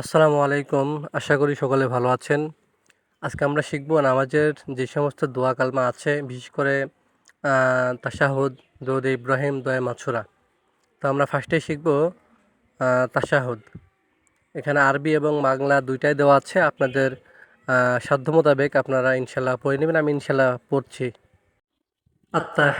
আসসালামু আলাইকুম। আশা করি সকলে ভালো আছেন। আজকে আমরা শিখব নামাজের যে সমস্ত দোয়া কালমা আছে, বিশেষ করে তাশাহুদ দৌদ ইব্রাহিম, দয় মাছুরা। তো আমরা ফার্স্টে শিখব তাশাহুদ। এখানে আরবি এবং বাংলা দুইটাই দেওয়া আছে। আপনাদের সাধ্য মোতাবেক আপনারা ইনশাল্লাহ পড়ে নেবেন। আমি ইনশাল্লাহ পড়ছি। আত্মাহ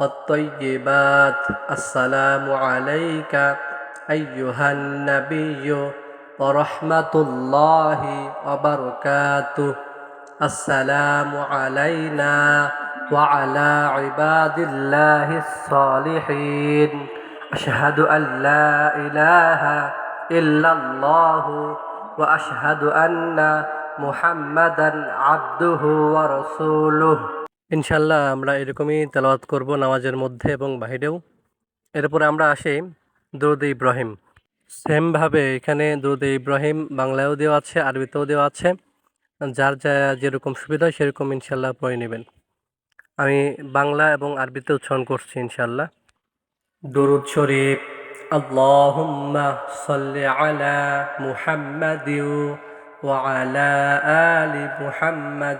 والطيبات. السلام عليك أيها النبي ورحمة الله وبركاته. السلام علينا وعلى عباد الله الصالحين. أشهد أن لا إله إلا الله وأشهد أن محمدا عبده ورسوله. রাসূলুহ ইনশাআল্লাহ আমরা এরকমই তেলাওয়াত করব নামাজের মধ্যে এবং বাহিরেও এরপরে আমরা আসি দরুদ ইব্রাহিম সেমভাবে এখানে দরুদ ইব্রাহিম বাংলায়ও দেওয়া আছে আরবিতেও দেওয়া আছে যার যা যেরকম সুবিধা হয় সেরকম ইনশাআল্লাহ পড়ে নেবেন আমি বাংলা এবং আরবিতে উচ্চারণ করছি ইনশাআল্লাহ দরুদ শরীফ আল্লাহুম্মা সাল্লি আলা মুহাম্মাদিউ وعلى آل محمد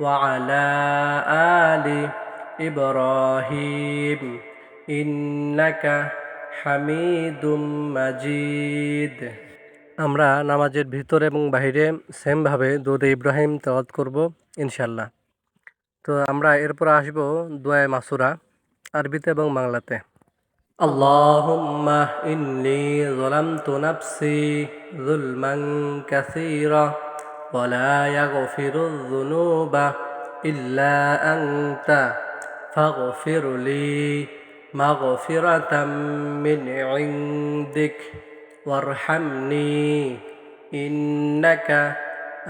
وعلى آل إبراهيم إنك حميد مجيد আমরা নামাজের ভিতরে এবং বাইরে সেমভাবে দোদে ইব্রাহিম তেলাওয়াত করব ইনশাল্লাহ তো আমরা এরপর আসব দোয়ায় মাসুরা আরবিতে এবং বাংলাতে اللهم إني ظلمت نفسي ظلما كثيرا ولا يغفر الذنوب إلا أنت فاغفر لي مغفرة من عندك وارحمني إنك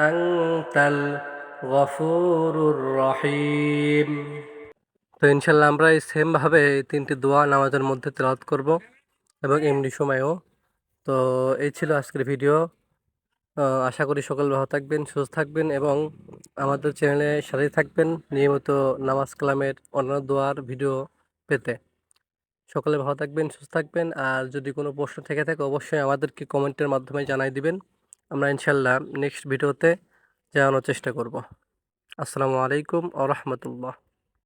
أنت الغفور الرحيم তো ইনশাল্লাহ আমরা এই সেমভাবে এই তিনটি দোয়া নামাজের মধ্যে তেলাওয়াত করব এবং এমনি সময়েও তো এই ছিল আজকের ভিডিও আহ, আশা করি সকল ভালো থাকবেন, সুস্থ থাকবেন এবং আমাদের চ্যানেলে সাথে থাকবেন নিয়মিত নামাজ কালামের অন্যান্য দোয়ার ভিডিও পেতে। সকলে ভালো থাকবেন, সুস্থ থাকবেন আর যদি কোনো প্রশ্ন থেকে থাকে অবশ্যই আমাদেরকে কমেন্টের মাধ্যমে জানাই দিবেন। আমরা ইনশাল্লাহ নেক্সট ভিডিওতে জানানোর চেষ্টা করব। আসসালামু আলাইকুম আ রহমতুল্লাহ।